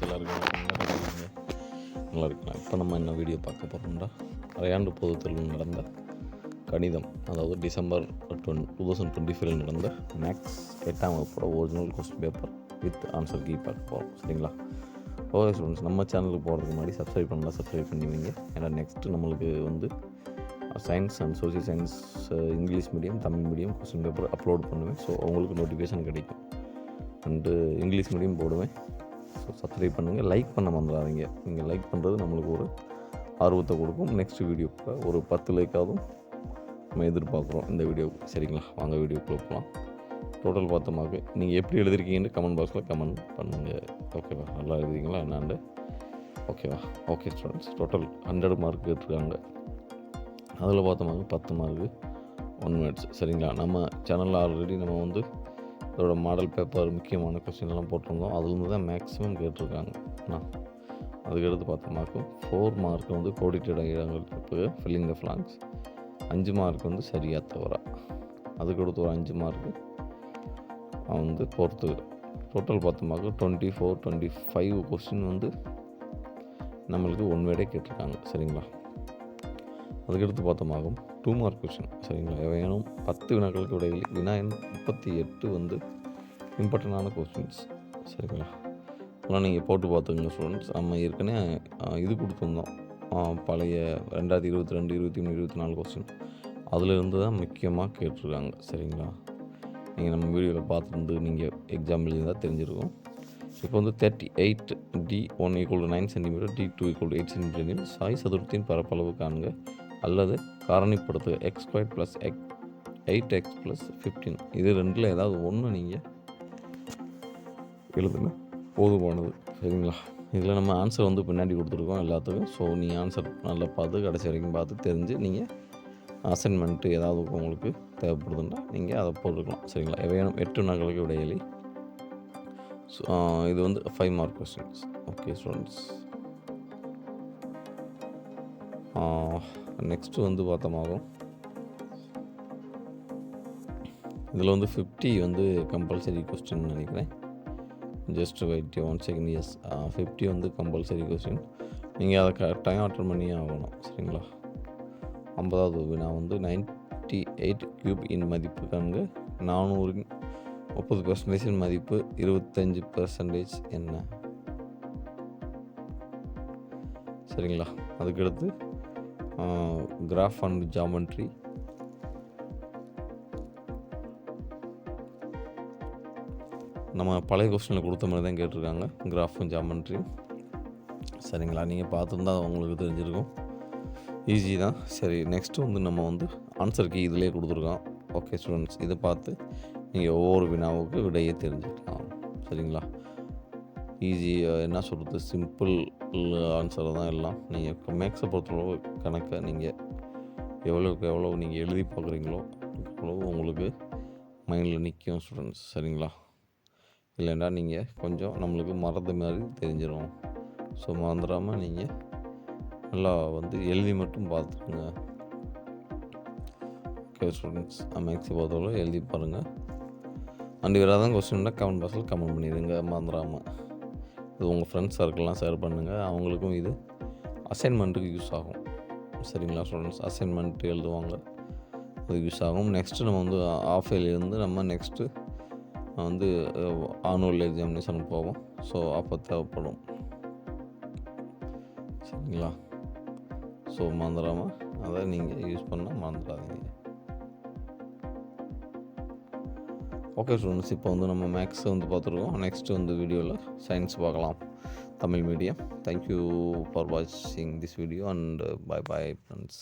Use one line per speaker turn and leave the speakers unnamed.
Friends எல்லாருக்கும் நல்லா இருக்கலாம் இப்போ நம்ம என்ன வீடியோ பார்க்க போகிறோம்னா அரையாண்டு பொதுத்தேர்வு நடந்த கணிதம் அதாவது December twenty two thousand twenty ஃபைவ்ல நடந்த மேக்ஸ் எட்டாம் வகுப்போட original question paper with answer key பார்க்க போகிறோம் சரிங்களா? ஓகே ஸ்டூடெண்ட்ஸ் நம்ம சேனலுக்கு போகிறதுக்கு முன்னாடி சப்ஸ்கிரைப் பண்ணலாம் சப்ஸ்கிரைப் பண்ணுவீங்க ஏன்னா நெக்ஸ்ட்டு நம்மளுக்கு வந்து science and social science English medium Tamil medium question paper upload பண்ணுவேன். ஸோ உங்களுக்கு நோட்டிஃபிகேஷன் கிடைக்கும். அண்டு இங்கிலீஷ் மீடியம் போடுவேன். ஸோ சப்ஸ்கிரைப் பண்ணுங்கள் லைக் பண்ண மறந்துடாதீங்க நீங்கள் லைக் பண்ணுறது நம்மளுக்கு ஒரு ஆர்வத்தை கொடுக்கும். நெக்ஸ்ட் வீடியோ ஒரு பத்து லைக்காவதும் நம்ம எதிர்பார்க்குறோம் இந்த வீடியோ சரிங்களா? வாங்க வீடியோக்குள்ளே போகலாம் டோட்டல் பார்த்தோமாக்கு நீங்கள் எப்படி எழுதிருக்கீங்கன்னு கமெண்ட் பாக்ஸில் கமெண்ட் பண்ணுங்கள் ஓகேவா நல்லா எழுதிங்களா என்னான்னு? ஓகேவா okay students total hundred mark இருக்காங்க அதில் பார்த்தோமாக்கு பத்து மார்க்கு ஒன் மினிட்ஸ் சரிங்களா? நம்ம சேனலில் ஆல்ரெடி நம்ம வந்து அதோட மாடல் பேப்பர் முக்கியமான கொஸ்டின் எல்லாம் போட்டிருந்தோம். அதுலேருந்து தான் மேக்ஸிமம் கேட்டிருக்காங்க. நான் அதுக்கடுத்து பார்த்தோமாக்கும் ஃபோர் மார்க் வந்து கோடிட்டட் இடங்கள் இருக்குது ஃபில்லிங் த ஃப்ளாங்ஸ் அஞ்சு மார்க் வந்து சரியாக தவறா. அதுக்கடுத்து ஒரு அஞ்சு மார்க்கு வந்து பொறுத்து. Total பார்த்தோமாக்க twenty four twenty five question வந்து நம்மளுக்கு ஒன் வேடே கேட்டிருக்காங்க. சரிங்களா? அதுக்கடுத்து பார்த்தோமாகும் டூ மார்க் கொஸ்டின் சரிங்களா? வேணும் பத்து வினாக்களுக்கு இடையில் வினா எண் முப்பத்தி எட்டு வந்து இம்பார்ட்டண்டான கொஸ்டின்ஸ் சரிங்களா? ஆனால் நீங்கள் போட்டு பார்த்துங்க ஸ்டூடெண்ட்ஸ் நம்ம ஏற்கனவே இது கொடுத்துருந்தோம். பழைய ரெண்டாயிரத்தி இருபத்தி ரெண்டு இருபத்தி மூணு இருபத்தி நாலு கொஸ்டின் அதிலிருந்து தான் முக்கியமாக கேட்டிருக்காங்க. சரிங்களா? நீங்கள் நம்ம வீடியோவில் பார்த்துருந்து நீங்கள் எக்ஸாம் எழுதிதான் தெரிஞ்சிருக்கும். இப்போ வந்து thirty eight d one equal nine centimetre d two equal eight centimetre Sai சதுரத்தின் பரப்பளவு காண்க. அல்லது காரணிப்படுத்துக. X square plus x eight x plus fifteen இது ரெண்டில் ஏதாவது ஒன்று நீங்கள் எழுதுங்க. போதுமானது. சரிங்களா? இதில் நம்ம ஆன்சர் வந்து பின்னாடி கொடுத்துருக்கோம் எல்லாத்துக்கும். ஸோ நீ ஆன்சர் நல்லா பார்த்து கடைசி வரைக்கும் பார்த்து தெரிஞ்சு நீங்கள் அசைன்மெண்ட்டு ஏதாவது உங்களுக்கு தேவைப்படுதுன்னா நீங்கள் அதை போட்டுக்கலாம். சரிங்களா? வேணும் எட்டு நகலுக்கு இடையிலே. ஸோ இது வந்து five mark questions okay students next வந்து பார்த்தோமாகும். இதில் வந்து ஃபிஃப்டி வந்து கம்பல்சரி கொஸ்டின் நினைக்கிறேன். Just wait one second years fifty வந்து கம்பல்சரி கொஸ்டின் நீங்கள் அதை கரெக்டாக அட்டன் பண்ணியே ஆகணும் சரிங்களா? ஐம்பதாவது வினா வந்து நைன்ட்டி எயிட் கியூப் இன் மதிப்பு கண்கு நானூறு முப்பது பர்சன்டேஜின் மதிப்பு இருபத்தஞ்சி பர்சன்டேஜ் என்ன? சரிங்களா? அதுக்கடுத்து கிராஃப் அண்ட் ஜாமெண்ட்ரி நம்ம பழைய கொஸ்டினில் கொடுத்த மாதிரி தான் கேட்டிருக்காங்க. கிராஃபும் ஜாமெண்ட்ரியும் சரிங்களா நீங்கள் பார்த்துருந்தா உங்களுக்கு தெரிஞ்சிருக்கும். ஈஸி தான். சரி நெக்ஸ்ட்டு வந்து நம்ம வந்து ஆன்சர் கீ இதிலே கொடுத்துருக்கோம். ஓகே ஸ்டூடெண்ட்ஸ் இதை பார்த்து நீங்கள் ஒவ்வொரு வினாவுக்கு விடையே தெரிஞ்சுக்கலாம். சரிங்களா? ஈஸி என்ன சொல்கிறது சிம்பிள் ஆன்சர் தான் எல்லாம். நீங்கள் மேக்ஸை பொறுத்தளவு கணக்கை நீங்கள் எவ்வளோக்கு எவ்வளோ நீங்கள் எழுதி பார்க்குறீங்களோ அவ்வளோ உங்களுக்கு மைண்டில் நிற்கும் ஸ்டூடெண்ட்ஸ் சரிங்களா? இல்லைன்னா நீங்கள் கொஞ்சம் நம்மளுக்கு மறந்த மாதிரி தெரிஞ்சிடும் ஸோ மறந்துடாமல் நீங்கள் நல்லா வந்து எழுதி மட்டும் பார்த்துக்குங்க. ஓகே ஸ்டூடெண்ட்ஸ் மேக்ஸை பொறுத்தளவு எழுதி பாருங்கள் அண்ட் வேறு தான் கொஸ்டின்னா கமெண்ட் பாக்ஸில் கமெண்ட் பண்ணிடுங்க. மறந்துடாமல் இது உங்கள் ஃப்ரெண்ட்ஸ் சர்க்கிள்லாம் ஷேர் பண்ணுங்கள் அவங்களுக்கும் இது அசைன்மெண்ட்டுக்கு யூஸ் ஆகும். சரிங்களா ஸ்டூடெண்ட்ஸ் அசைன்மெண்ட் எழுதுவாங்க. அது யூஸ் ஆகும். நெக்ஸ்ட்டு நம்ம வந்து ஆஃப் இயர்லேருந்து நம்ம நெக்ஸ்ட்டு வந்து ஆனுவல் எக்ஸாமினேஷன் போவோம். ஸோ அப்போ தேவைப்படும். சரிங்களா? ஸோ மறந்துடாமல் அதை நீங்கள் யூஸ் பண்ணால் மறந்துடாதீங்க. ஓகே ஸ்டூடெண்ட்ஸ் இப்போ வந்து நம்ம மேக்ஸ் வந்து பார்த்துருக்கோம். நெக்ஸ்ட் வந்து வீடியோவில் சயின்ஸ் பார்க்கலாம். Tamil medium thank you for வாட்சிங் this video and bye bye friends